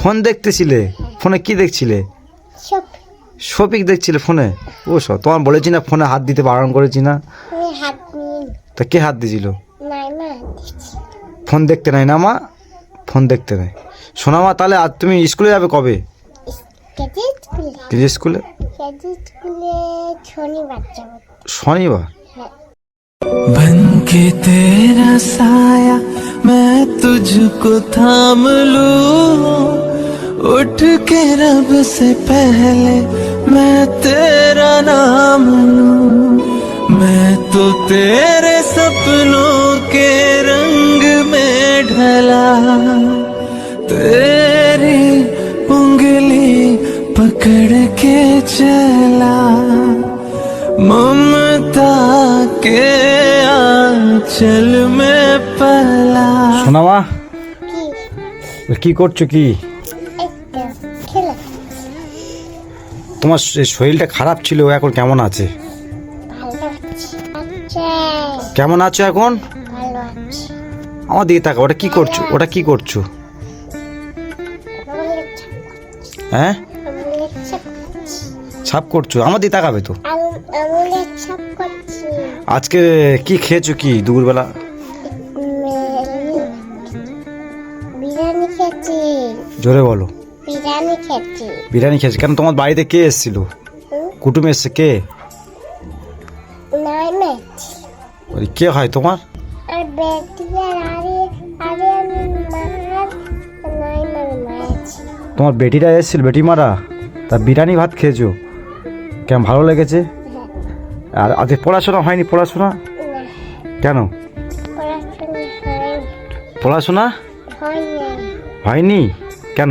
Phone দেখতেছিলে? ফোনে কি দেখছিলে? শপিক দেখছিলে ফোনে ও সব তোমার বলেছি না ফোনে হাত দিতে বারণ করেছি না? তা কে হাত দিচ্ছি ফোন দেখতে নাই না মা? ফোন দেখতে নাই। শোনা মা তাহলে আর তুমি স্কুলে যাবে কবে? স্কুলে শনিবার শনিবার? बन के तेरा साया मैं तुझको थाम लू। उठ के रब से पहले मैं तेरा नाम लू। मैं तो तेरे सपनों के रंग में ढला। तेरी उंगली पकड़ के चला। ममता के চল মে পালা শোনামা কি? করছ কি? তোমার শরীরটা খারাপ ছিল এখন কেমন আছে? কেমন আছো এখন? আমার দিকে তাকা ওটা কি করছ? ওটা কি করছ? হ্যাঁ? ছাপ করছ? আমার দিকে তাকাবে তো। আজকে কি খেয়েছো কি দুপুরবেলা? জোরে বলো। বিরিয়ানি খেয়েছি। কেন তোমার বাড়িতে কে এসেছিল? কুটুম এসছে কে? ওই কে হয় তোমার? তোমার বেটিরা এসেছিল বেটি মারা তা বিরিয়ানি ভাত খেয়েছো? কেমন ভালো লেগেছে? আর আজকে পড়াশোনা হয়নি পড়াশোনা? কেন? পড়াশোনা হয়নি? কেন?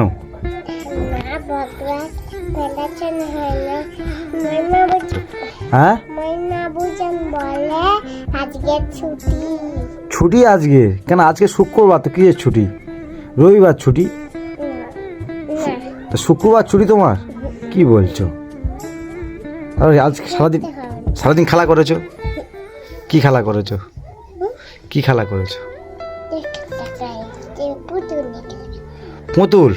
হয়? ছুটি আজকে? কেন আজকে শুক্রবার তো কিসের ছুটি? রবিবার ছুটি? শুক্রবার ছুটি তোমার? কি বলছো? আর আজকে সারাদিন। সারাদিন খেলা করেছ? কি খেলা করেছ? কি খেলা করেছ? পুতুল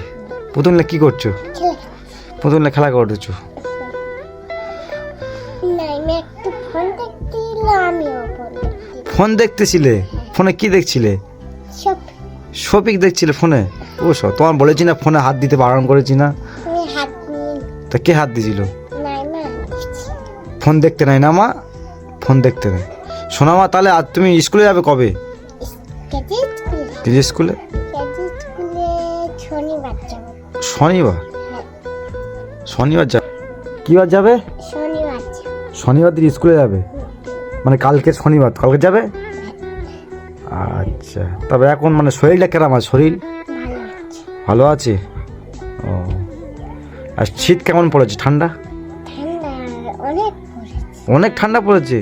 পুতুল? না কি করছ? পুতুল না খেলা করেছ? ফোন দেখতেছিলে ফোনে কি দেখছিলে? শপিক দেখছিলে ফোনে? ও সব তোমার বলেছি না ফোনে হাত দিতে বারণ করেছি না? তা কে হাত দিচ্ছি ফোন দেখতে নাই না মা ফোন দেখতে নাই। শোনা মা তাহলে আর তুমি স্কুলে যাবে কবে? কেজি স্কুলে? শনিবার শনিবার? হ্যাঁ। যাবে কী বার যাবে? শনিবার দিন স্কুলে যাবে? মানে কালকে শনিবার কালকে যাবে? আচ্ছা তবে এখন মানে শরীরটা কেরাম আছে? শরীর? ভালো আছে? ও আর শীত কেমন পড়েছে? ঠান্ডা? অনেক ঠান্ডা পড়েছে।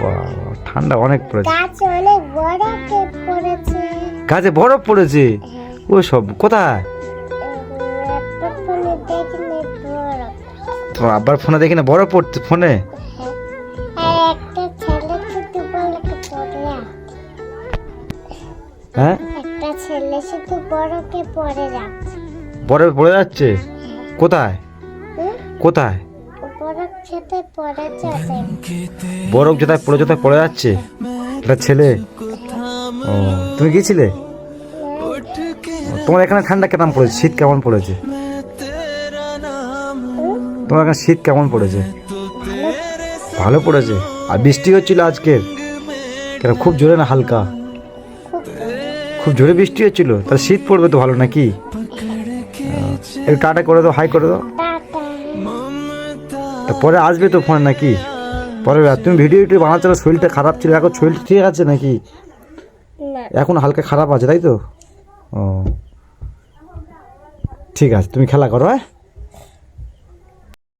হ্যাঁ, ঠান্ডা অনেক পড়েছে। গাছ বরফ পড়েছে। হ্যাঁ, ও সব কোথায়? আব্বার ফোনে দেখি না বরফ পড়ছে ফোনে? হ্যাঁ। একটা ছেলে শুধু বড়কে পড়ে। যাচ্ছে। বরফ পড়ে যাচ্ছে? কোথায়? কোথায়? বরফ যেটায় পড়ে যেটায় পড়ে যাচ্ছে এটা ছেলে। ও তুমি গিয়েছিলে? তোমার এখানে ঠান্ডা কেমন পড়েছে? শীত কেমন পড়েছে? তোমার এখানে শীত কেমন পড়েছে? ভালো পড়েছে। আর বৃষ্টি হচ্ছিল আজকের। কেন খুব জোরে না হালকা? খুব জোরে বৃষ্টি হচ্ছিল। তাহলে শীত পড়বে তো ভালো নাকি? একটু টাটা করে দাও হাই করে দাও। তা পরে আসবে তো ফোন নাকি? পরে তুমি ভিডিও টিডিও বানাচ্ছো শরীরটা খারাপ ছিল এখন শরীর ঠিক আছে নাকি? এখন হালকা খারাপ আছে তাই তো? ও। ঠিক আছে তুমি খেলা করো হ্যাঁ?